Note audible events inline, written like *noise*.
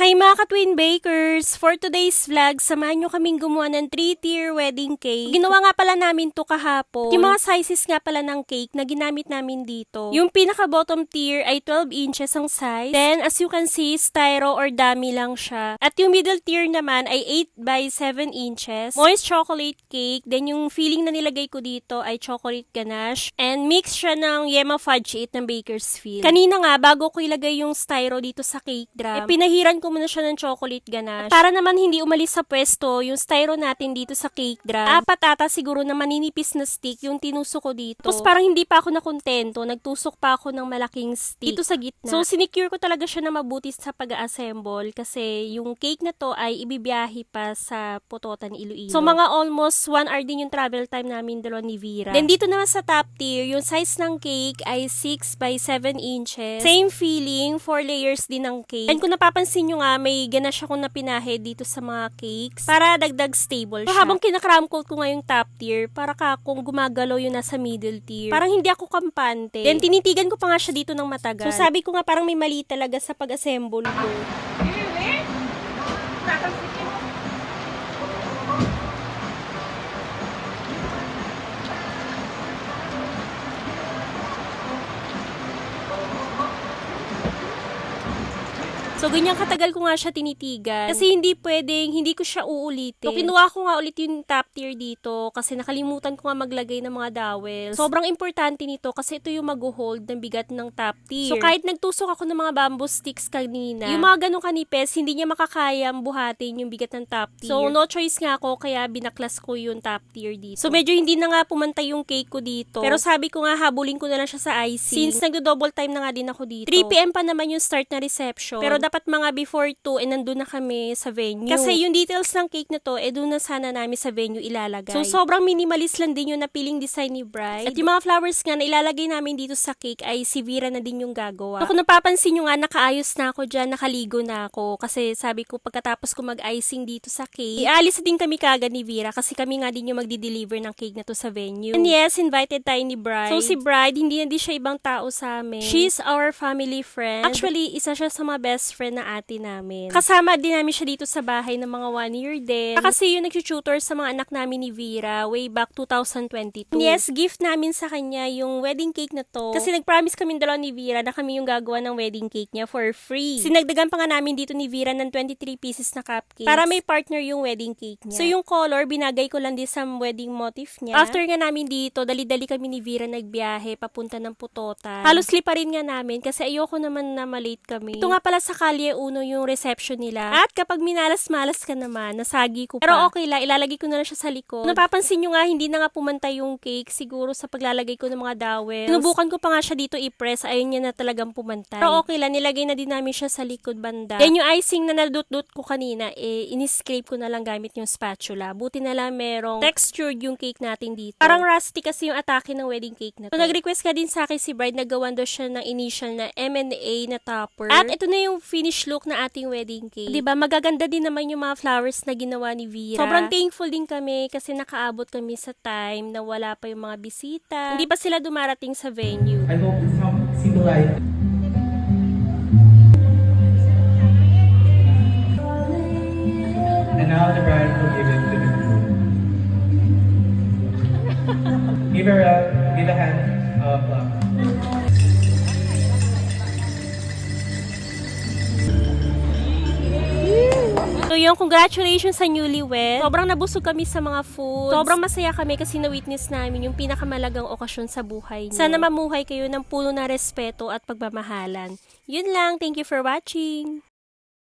Hi mga ka-twin bakers! For today's vlog, samahan nyo kaming gumawa ng 3-tier wedding cake. Ginawa nga pala namin to kahapon. Yung mga sizes nga pala ng cake na ginamit namin dito. Yung pinaka-bottom tier ay 12 inches ang size. Then, as you can see, styro or dummy lang siya. At yung middle tier naman ay 8 by 7 inches. Moist chocolate cake. Then, yung filling na nilagay ko dito ay chocolate ganache. And mix siya ng Yema Fudge 8 ng Bakersfield. Kanina nga, bago ko ilagay yung styro dito sa cake drum, eh, pinahiran ko muna siya ng chocolate ganache. Para naman hindi umalis sa pwesto yung styro natin dito sa cake drum. Apat ata siguro na maninipis na stick yung tinuso ko dito. Tapos parang hindi pa ako nakontento, nagtusok pa ako ng malaking stick dito sa gitna. So sinicure ko talaga siya na mabuti sa pag-assemble kasi yung cake na to ay ibibiyahe pa sa Pototan, Iloilo. So mga almost 1 hour din yung travel time namin dalawa ni Vera. Then dito naman sa top tier, yung size ng cake ay 6 by 7 inches. Same feeling, 4 layers din ng cake. And kung napapansin nyo nga, may ganache akong napinahe dito sa mga cakes para dagdag stable siya. So, habang kinakram coat ko nga yung top tier, para ka kung gumagalaw yung nasa middle tier. Parang hindi ako kampante. Then tinitigan ko pa nga siya dito ng matagal. So sabi ko nga parang may mali talaga sa pag-assemble ko. So, ganyan katagal ko nga siya tinitigan. Kasi hindi pwedeng, hindi ko siya uulitin. So, kinuha ko nga ulit yung top tier dito kasi nakalimutan ko nga maglagay ng mga dowels. Sobrang importante nito kasi ito yung mag-hold ng bigat ng top tier. So, kahit nagtusok ako ng mga bamboo sticks kanina, yung mga ganong kanipes, hindi niya makakayang buhatin yung bigat ng top tier. So, no choice nga ako kaya binaklas ko yung top tier dito. So, medyo hindi na nga pumantay yung cake ko dito. Pero sabi ko nga, habulin ko na lang siya sa icing. Since nagdo-double time na nga din ako dito. 3pm pa naman yung start na reception. Pero dapat mga before 2 eh nandun na kami sa venue. Kasi yung details ng cake na to, eh doon na sana namin sa venue ilalagay. So sobrang minimalist lang din yung napiling design ni Bride. At yung mga flowers nga na ilalagay namin dito sa cake ay si Vera na din yung gagawa. So kung napapansin nyo nga, nakaayos na ako dyan, nakaligo na ako. Kasi sabi ko pagkatapos ko mag-icing dito sa cake, ialis din kami kagad ni Vera kasi kami nga din yung magdi-deliver ng cake na to sa venue. And yes, invited tayo ni Bride. So si Bride, hindi na di siya ibang tao sa amin. She's our family friend. Actually, isa siya sa mga best friend na ate namin. Kasama din namin siya dito sa bahay ng mga one year din. Kasi yung nag-tutor sa mga anak namin ni Vera way back 2022. Yes, gift namin sa kanya yung wedding cake na to. Kasi nag-promise kami dalawa ni Vera na kami yung gagawa ng wedding cake niya for free. Sinagdagan pa nga namin dito ni Vera ng 23 pieces na cupcakes. Para may partner yung wedding cake niya. So yung color, binagay ko lang din sa wedding motif niya. After nga namin dito, dali-dali kami ni Vera nagbiyahe papunta ng Putotan. Halos sliparin nga namin kasi ayoko naman na malate kami. Ito nga pala sa Kalye Uno yung reception nila. At kapag minalas-malas ka naman, nasagi ko pa. Pero okay lang, ilalagay ko na lang siya sa likod. Napapansin nyo nga, hindi na nga pumantay yung cake siguro sa paglalagay ko ng mga dowels. Sinubukan ko pa nga siya dito i-press, ayun niya na talagang pumantay. Pero okay lang, nilagay na din namin siya sa likod banda. Then yung icing na nadut-dut ko kanina, eh, in-scrape ko na lang gamit yung spatula. Buti na lang merong textured yung cake natin dito. Parang rusty kasi yung atake ng wedding cake na to. So, nag-request ka din sa akin si Bride na gawan daw siya ng initial na M&A na topper. At ito na yung finish look na ating wedding cake. 'Di ba? Magaganda din naman yung mga flowers na ginawa ni Vera. Sobrang thankful din kami kasi nakaabot kami sa time na wala pa yung mga bisita. Hindi pa sila dumarating sa venue. I hope this helps light. And now the bride will give it to the groom. *laughs* give her a, give a hand of love. So yung congratulations sa newlywed. Sobrang nabusog kami sa mga food. Sobrang masaya kami kasi na-witness namin yung pinakamalagang okasyon sa buhay niyo. Sana mamuhay kayo ng puno na respeto at pagmamahalan. Yun lang. Thank you for watching.